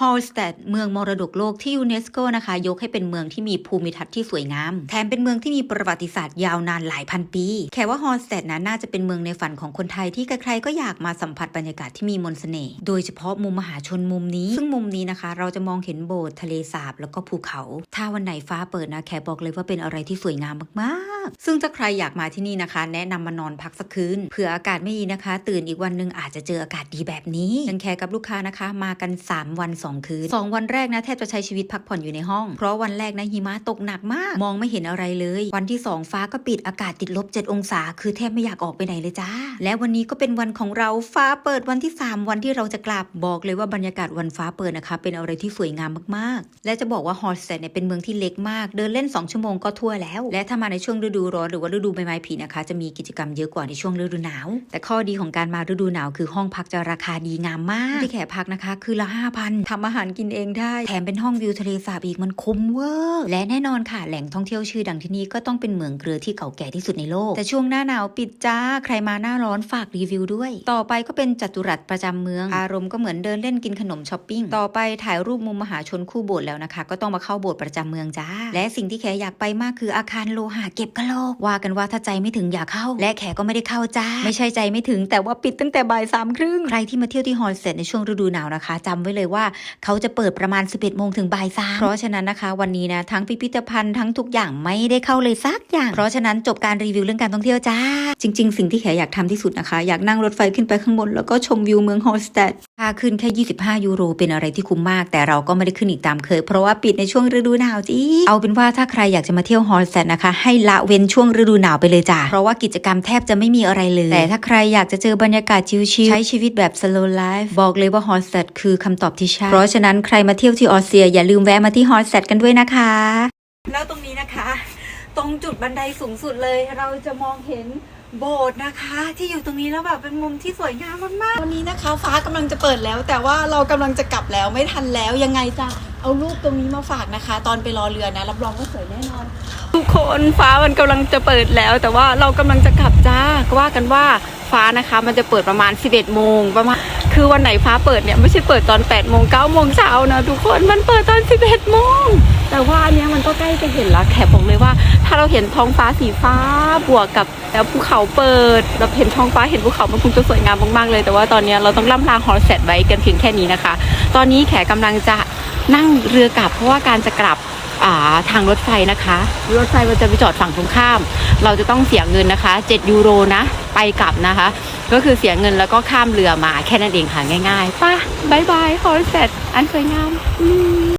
ฮอลส t ตดเมืองมรดกโลกที่ยูเนสโกนะคะ ยกให้เป็นเมืองที่มีภูมิทัศน์ที่สวยงาม แถมเป็นเมืองที่มีประวัติศาสตร์ยาวนานหลายพันปี แค่ว่าฮอลส t ตดนะน่าจะเป็นเมืองในฝันของคนไทยที่ใครๆก็อยากมาสัมผัสบรรยากาศที่มีมนต์เสน่ห์โดยเฉพาะมุมมหาชนมุมนี้ ซึ่งมุมนี้นะคะ เราจะมองเห็นโบสถ์ทะเลสาบแล้วก็ภูเขา ถ้าวันไหนฟ้าเปิดนะแขบอกเลยว่าเป็นอะไรที่สวยงามมากๆ ซึ่งถ้าใครอยากมาที่นี่นะคะ แนะนำมานอนพักสักคืนเผื่ออากาศไม่ดีนะคะ ตื่นอีกวันหนึงอาจจะเจออากาศดีแบบนี้ฉันแคร์กับลูกค้านะคะ มากัน 3 วัน 2 คืน 2 วันแรกนะแทบจะใช้ชีวิตพักผ่อนอยู่ในห้อง เพราะวันแรกนะหิมะตกหนักมาก มองไม่เห็นอะไรเลย วันที่ 2 ฟ้าก็ปิดอากาศติดลบ 7 องศา คือแทบไม่อยากออกไปไหนเลยจ้า และวันนี้ก็เป็นวันของเราฟ้าเปิดวันที่ 3 วันที่เราจะกลับบอกเลยว่าบรรยากาศวันฟ้าเปิดนะคะ เป็นอะไรที่สวยงามมากๆ และจะบอกว่าฮอลสเตดเนี่ยเป็นเมืองที่เล็กมาก เดินเล่น 2 ชั่วโมงก็ทั่วแล้ว และถ้ามาในช่วงฤดูร้อนหรือว่าฤดูใบไม้ผลินะคะ จะมีกิจกรรมเยอะกว่าในช่วงฤดูหนาว แต่ข้อดีของการมาฤดูหนาวคือห้องพักจะราคาดีงามมาก ที่แขพักนะคะ คือละ5,000ทำอาหารกินเองได้ แถมเป็นห้องวิวทะเลสาบอีกมันคุ้มเวอร์และแน่นอนค่ะแหล่งท่องเที่ยวชื่อดังที่นี่ก็ต้องเป็นเหมืองเกลือที่เก่าแก่ที่สุดในโลก แต่ช่วงหน้าหนาวปิดจ้าใครมาหน้าร้อนฝากรีวิวด้วย ต่อไปก็เป็นจัตุรัสประจำเมือง อารมณ์ก็เหมือนเดินเล่นกินขนมช้อปปิ้งต่อไปถ่ายรูปมุมมหาชนคู่โบสถ์แล้วนะคะ ก็ต้องมาเข้าโบสถ์ประจำเมืองจ้า และสิ่งที่แขอยากไปมากคืออาคารโลหะเก็บกะโหลก ว่ากันว่าถ้าใจไม่ถึงอย่าเข้า และแขก็ไม่ได้เข้าจ้า ไม่ใช่ใจไม่ถึงแต่ว่าปิดตั้งแต่บ่ายสามครึ่งใครที่มาเที่ยวที่ฮอลเซ็ตในช่วงฤดูหนาวนะคะจำไว้เลยว่าเขาจะเปิดประมาณ 11โมงถึงบ่ายสามเพราะฉะนั้นนะคะ วันนี้นะทั้งพิพิธภัณฑ์ทั้งทุกอย่างไม่ได้เข้าเลยสักอย่าง เพราะฉะนั้นจบการรีวิวเรื่องการท่องเที่ยวจ้า จริง ๆ สิ่งที่แขอยากทำที่สุดนะคะ อยากนั่งรถไฟขึ้นไปข้างบนแล้วก็ชมวิวเมืองฮอลสเตดค่าขึ้นแค่ 25 ยูโร เป็นอะไรที่คุ้มมาก แต่เราก็ไม่ได้ขึ้นอีกตามเคย เพราะว่าปิดในช่วงฤดูหนาวจีเอาเป็นว่าถ้าใครอยากจะมาเที่ยวฮอลสเตดนะคะ ให้ละเว้นช่วงฤดูหนาวไปเลยจ้าเพราะว่ากิจกรรมแทบจะไม่มีอะไรเลย แต่ถ้าใครอยากจะเจอบรรยากาศชิลๆ ใช้ชีวิตแบบ slow life บอกเลยว่าฮอลสเตดคือคำตอบที่ใช่ เพราะฉะนั้นใครมาเที่ยวที่ออสเตรีย อย่าลืมแวะมาที่ฮอลสเตดกันด้วยนะคะ แล้วตรงนี้นะคะ ตรงจุดบันไดสูงสุดเลย เราจะมองเห็น โบสถ์นะคะที่อยู่ตรงนี้แล้วแบบเป็นมุมที่สวยงามมากๆวันนี้นะคะ ฟ้ากำลังจะเปิดแล้ว แต่ว่าเรากำลังจะกลับแล้วไม่ทันแล้วยังไงจะเอารูปตรงนี้มาฝากนะคะ ตอนไปรอเรือนะ รับรองว่าสวยแน่นอน ทุกคนฟ้ามันกำลังจะเปิดแล้ว แต่ว่าเรากำลังจะกลับจ้าก็ว่ากันว่า ฟ้านะคะ มันจะเปิดประมาณ 11โมงประมาณคือวันไหนฟ้าเปิดเนี่ยไม่ใช่เปิดตอน8โมง9โมงเช้านะทุกคนมันเปิดตอน 11โมงแต่ว่าอันเนี้ยมันก็ใกล้จะเห็นละแขกบอกเลยว่า ถ้าเราเห็นท้องฟ้าสีฟ้าบวกกับแล้วภูเขาเปิดเราเห็นท้องฟ้าเห็นภูเขามันคงจะสวยงามมากๆเลย แต่ว่าตอนนี้เราต้องล่ำลาฮอลเซตไว้กันเพียงแค่นี้นะคะ ตอนนี้แขกกำลังจะนั่งเรือกลับเพราะว่าการจะกลับ ทางรถไฟนะคะ รถไฟมันจะไปจอดฝั่งตรงข้าม เราจะต้องเสียเงินนะคะ 7 ยูโรนะ ไปกลับนะคะ ก็คือเสียเงินแล้วก็ข้ามเรือมาแค่นั้นเองค่ะง่ายๆไป่ะบายบายฮอลเซตอันสวยงามอืม